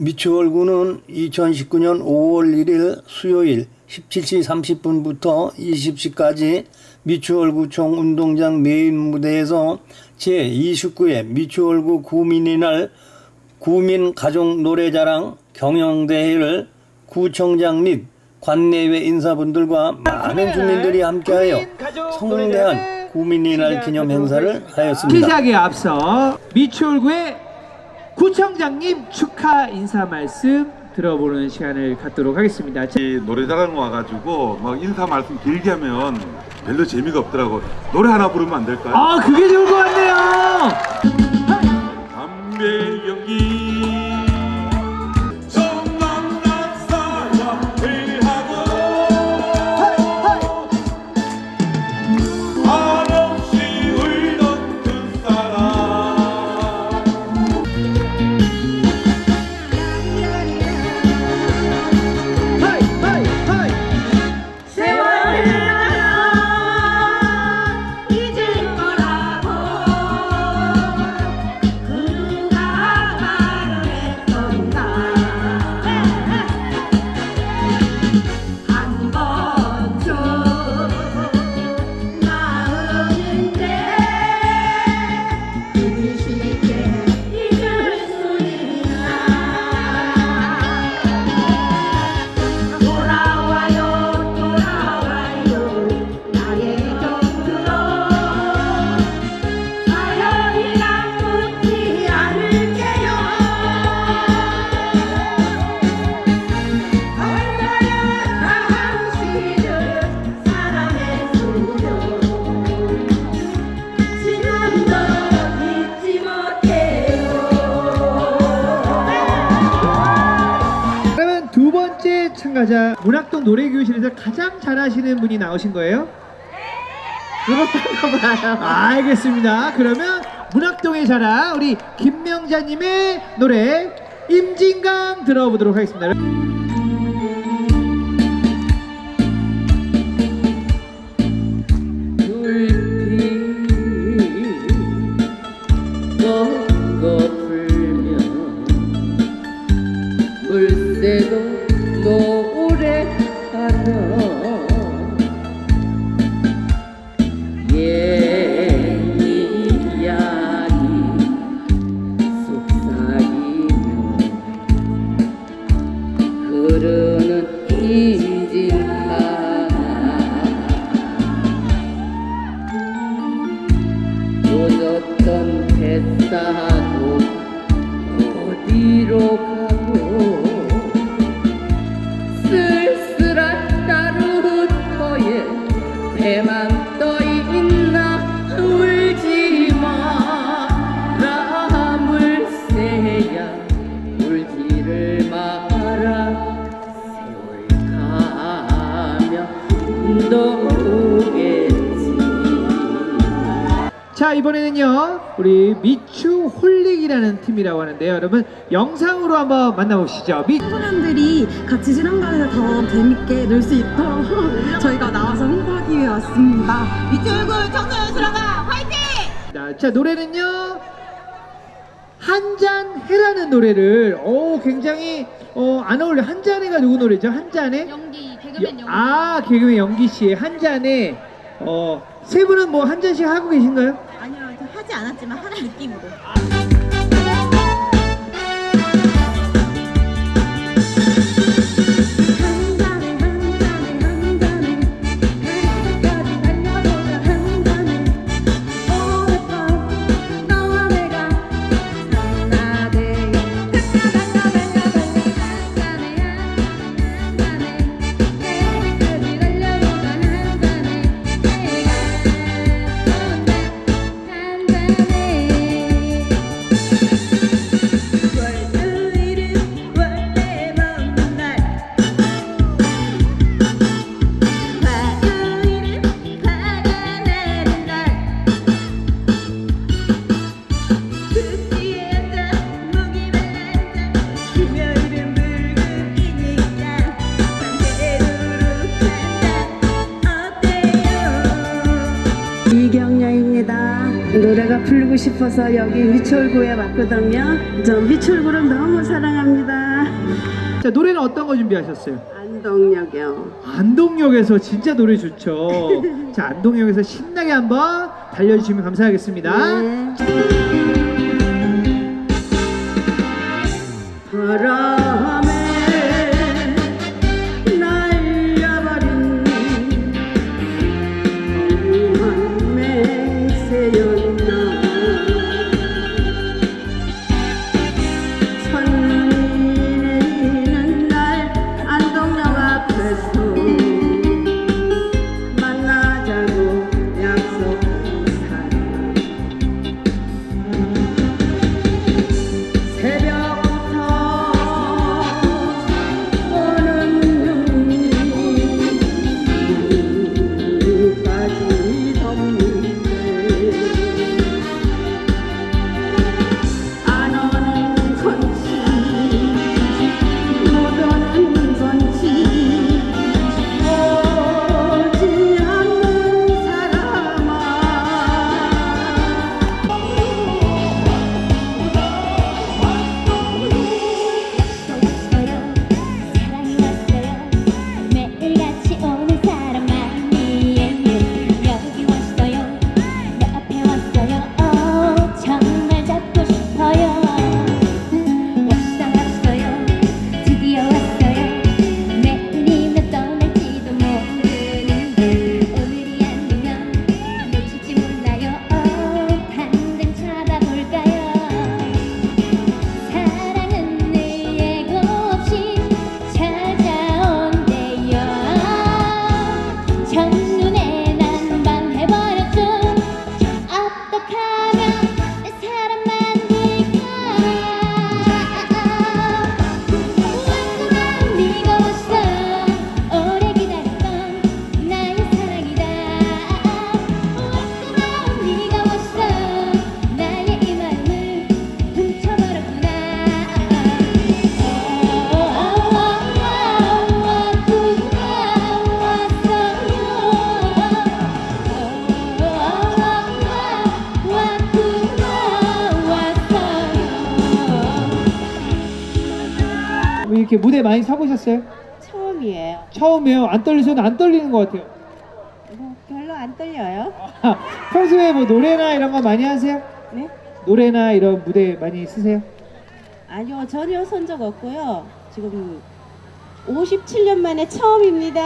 미추홀구는 2019년 5월 1일 수요일 17시 30분부터 20시까지 미추홀구청 운동장 메인 무대에서 제29회 미추홀구 구민의 날 구민 가족 노래자랑 경영대회를 구청장 및 관내외 인사분들과 많은 주민들이 함께하여 성대한 구민의 날 기념 행사를 하였습니다. 시작에 앞서 미추홀구의 구청장님 축하 인사 말씀 들어보는 시간을 갖도록 하겠습니다. 자, 이 노래자랑 와가지고 막 인사 말씀 길게 하면 별로 재미가 없더라고. 노래 하나 부르면 안 될까요? 아 그게 좋을 것 같네요. 담배 참가자 문학동 노래교실에서 가장 잘하시는 분이 나오신 거예요? 그렇다가 봐요. 알겠습니다. 그러면 문학동의 자랑 우리 김명자님의 노래 임진강 들어보도록 하겠습니다. 오겠지. 자 이번에는요 우리 미추 홀릭이라는 팀이라고 하는데요. 여러분 영상으로 한번 만나보시죠. 미... 청소년들이 같이 실험관에서 더 재밌게 놀 수 있도록 저희가 나와서 홍보하기 위해 왔습니다. 밑줄구 청소년 수련가 화이팅! 자, 자 노래는요 한잔 해라는 노래를 오 굉장히 어, 안 어울려. 한잔해가 누구 노래죠? 한잔해? 연기 개그맨 연기 아 개그맨 연기 씨의 한잔해 어세 분은 뭐 한 잔씩 하고 계신가요? 아니요, 저 하지 않았지만 하는 느낌으로. 싶어서 여기 미철구에 왔거든요. 저 미철구를 너무 사랑합니다. 자 노래는 어떤 거 준비하셨어요? 안동역이요. 안동역에서 진짜 노래 좋죠. 자 안동역에서 신나게 한번 달려주시면 감사하겠습니다. 네. 서보셨어요? 처음이에요. 처음이에요. 안 떨리셔도 안 떨리는 것 같아요. 뭐 별로 안 떨려요. 평소에 뭐 노래나 이런 거 많이 하세요? 네? 노래나 이런 무대 많이 쓰세요? 아니요 전혀 선적 없고요. 지금 57년 만에 처음입니다.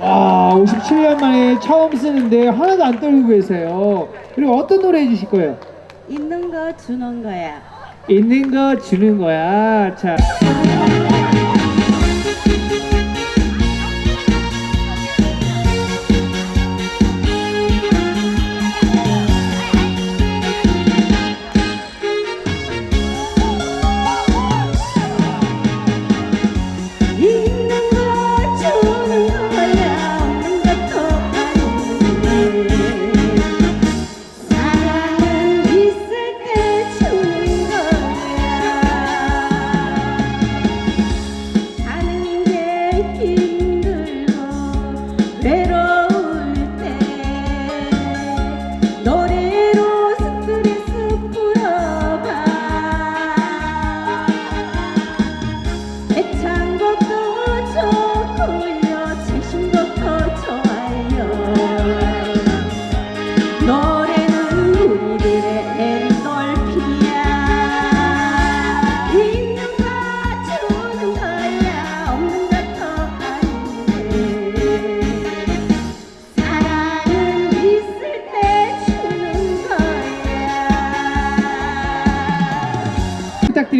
와, 57년 만에 처음 쓰는데 하나도 안 떨리고 계세요. 그리고 어떤 노래 해주실 거예요? 있는 거 주는 거야. 있는 거 주는 거야. 자.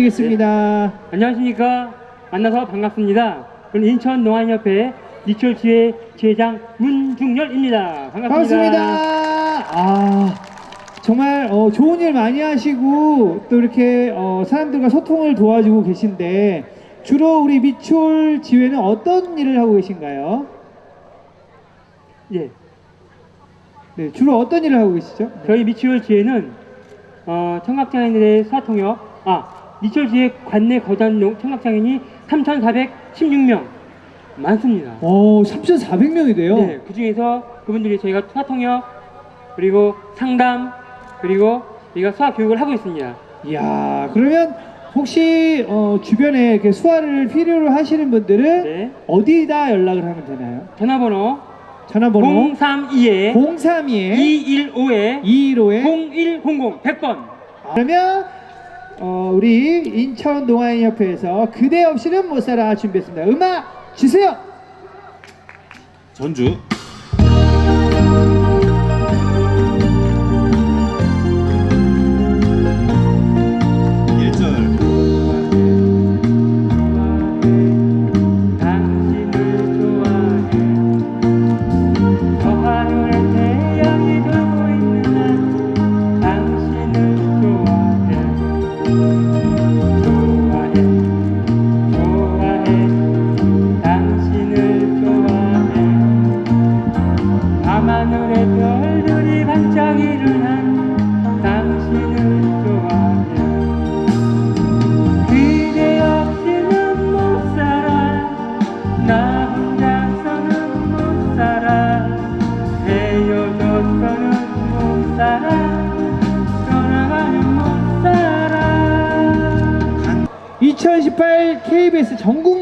부탁드리겠습니다. 안녕하십니까. 만나서 반갑습니다. 저는 인천 농안협회 이철지회 지회장 문중열입니다. 반갑습니다. 반갑습니다. 아, 정말 어, 좋은 일 많이 하시고 또 이렇게 어, 사람들과 소통을 도와주고 계신데 주로 우리 미추홀 지회는 어떤 일을 하고 계신가요? 예. 네, 주로 어떤 일을 하고 계시죠? 저희 미추홀 지회는 어, 청각장애인들의 수화통역, 아, 리철지의 관내 거장용 청각장애인이 3,416명 많습니다. 오, 3,400명이 돼요? 네, 그 중에서 그분들이 저희가 수화 통역 그리고 상담 그리고 저희가 수화 교육을 하고 있습니다. 이야, 그러면 혹시 어, 주변에 이렇게 수화를 필요로 하시는 분들은 네. 어디다 연락을 하면 되나요? 전화번호 전화번호 032에 032에 215에 215에 0100 100번. 그러면 어, 우리 인천 동아인협회에서 그대 없이는 못 살아 준비했습니다. 음악 주세요. 전주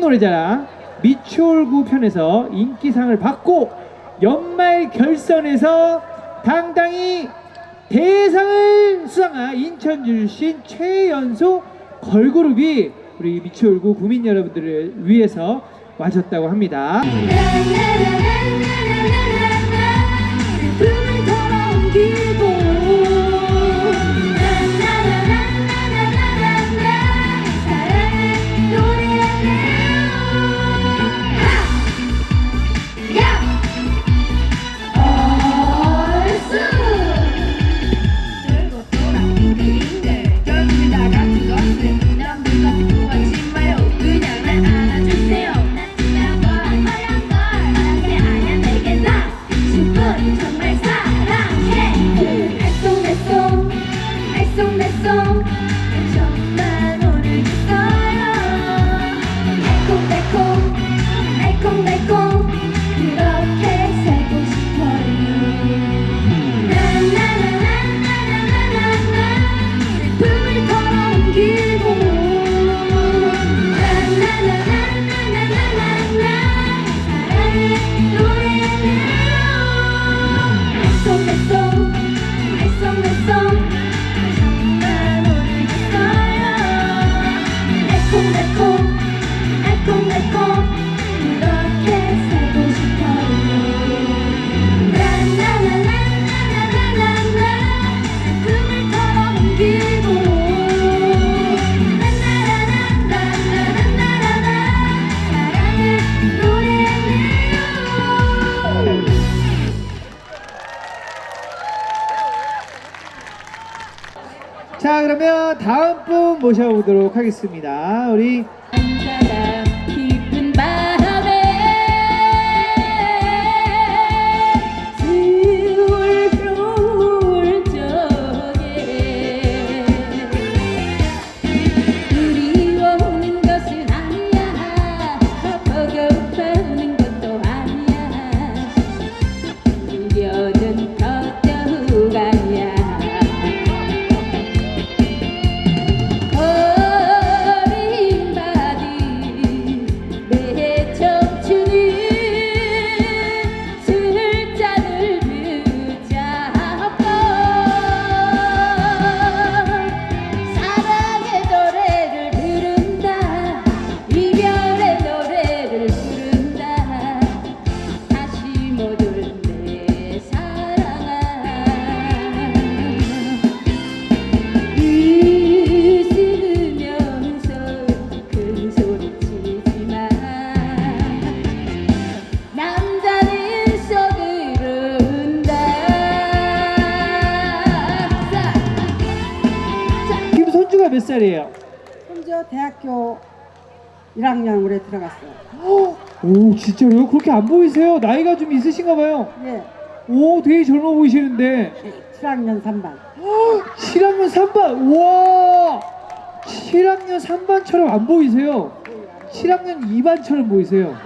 노래자랑 미추홀구 편에서 인기상을 받고 연말 결선에서 당당히 대상을 수상한 인천 출신 최연소 걸그룹이 우리 미추홀구 국민 여러분들을 위해서 와줬다고 합니다. 다음 분 모셔보도록 하겠습니다. 우리 학년이에요? 현저 대학교 1학년 올해 들어갔어요. 오 진짜요? 그렇게 안 보이세요? 나이가 좀 있으신가 봐요. 예, 오 되게 젊어 보이시는데 예, 7학년 3반. 7학년 3반 우와 7학년 3반처럼 안 보이세요 7학년 2반처럼 보이세요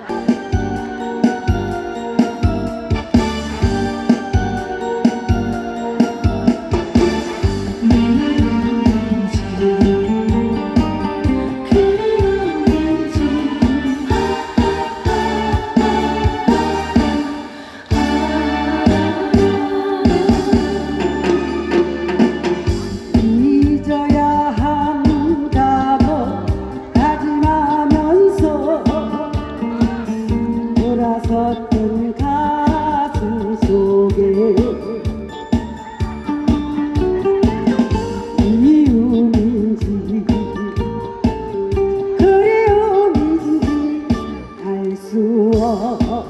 oh, oh, oh.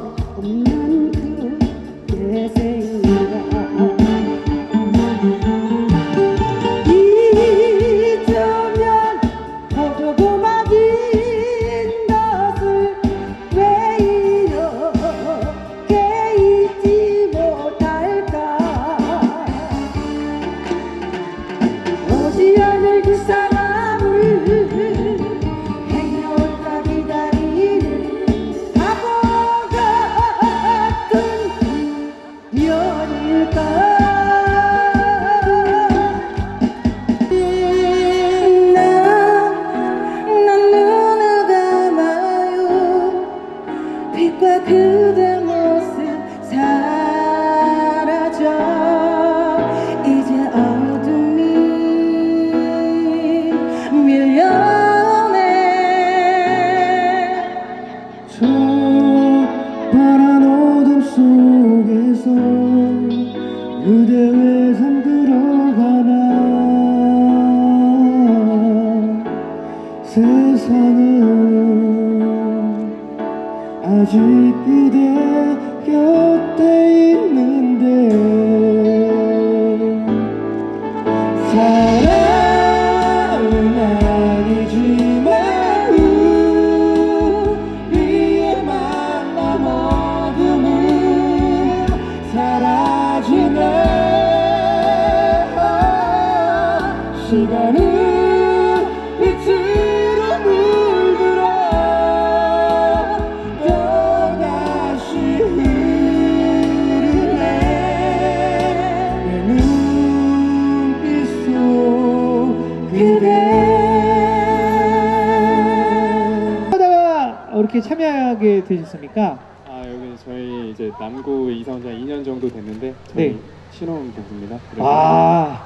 이렇게 참여하게 되셨습니까? 아 여기 저희 이제 남구 이사 온지 2년 정도 됐는데 저희 네. 신혼 부부입니다. 그래서 아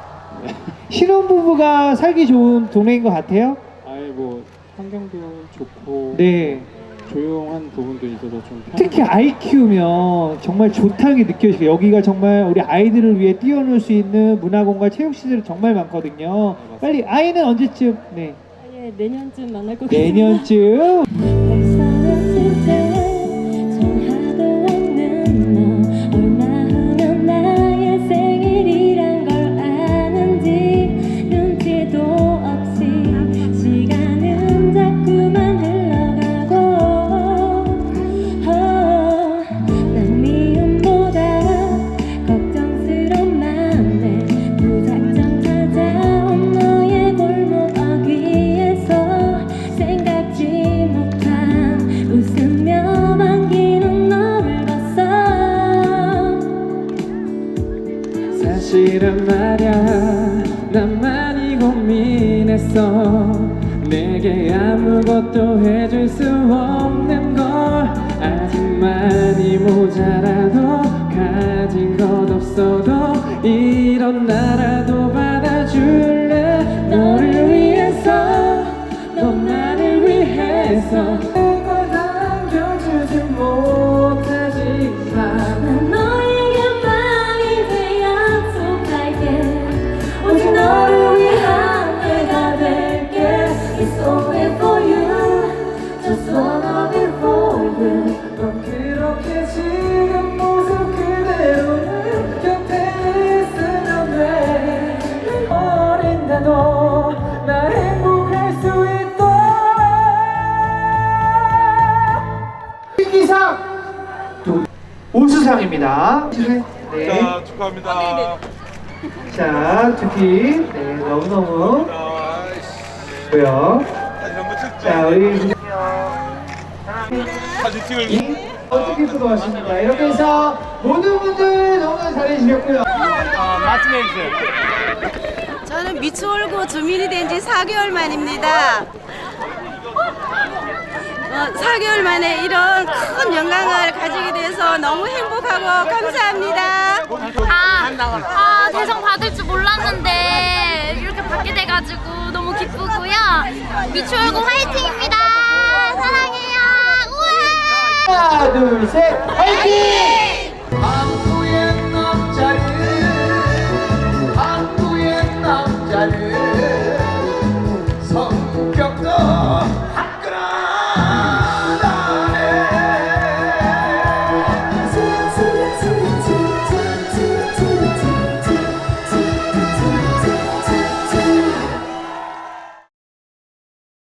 신혼부부가 살기 좋은 동네인 것 같아요? 아예 뭐 환경도 좋고 네 조용한 부분도 있어서 좀 특히 아이 키우면 정말 좋다는 게 느껴지고 여기가 정말 우리 아이들을 위해 뛰어놀 수 있는 문화공간 체육시설이 정말 많거든요 빨리 아이는 언제쯤? 네 예, 내년쯤 만날 것 내년쯤 벌써 며칠째 수상입니다 네. 자, 축하합니다. 자, 두키. 네, 너무너무 고요 한번 자, 찍자. 우리 사진 찍을 이 어떻게 또 왔습니다. 이렇게 해서 모든 분들 너무 잘해주셨고요. 저는 미추홀구 주민이 된 지 4개월 만입니다. 어, 4개월 만에 이런 큰 영광을 가지게 돼서 너무 행복하고 감사합니다. 아, 아 대상 받을 줄 몰랐는데 이렇게 받게 돼가지고 너무 기쁘고요 미추홀구 화이팅입니다 사랑해요 우와 하나, 둘, 셋, 화이팅!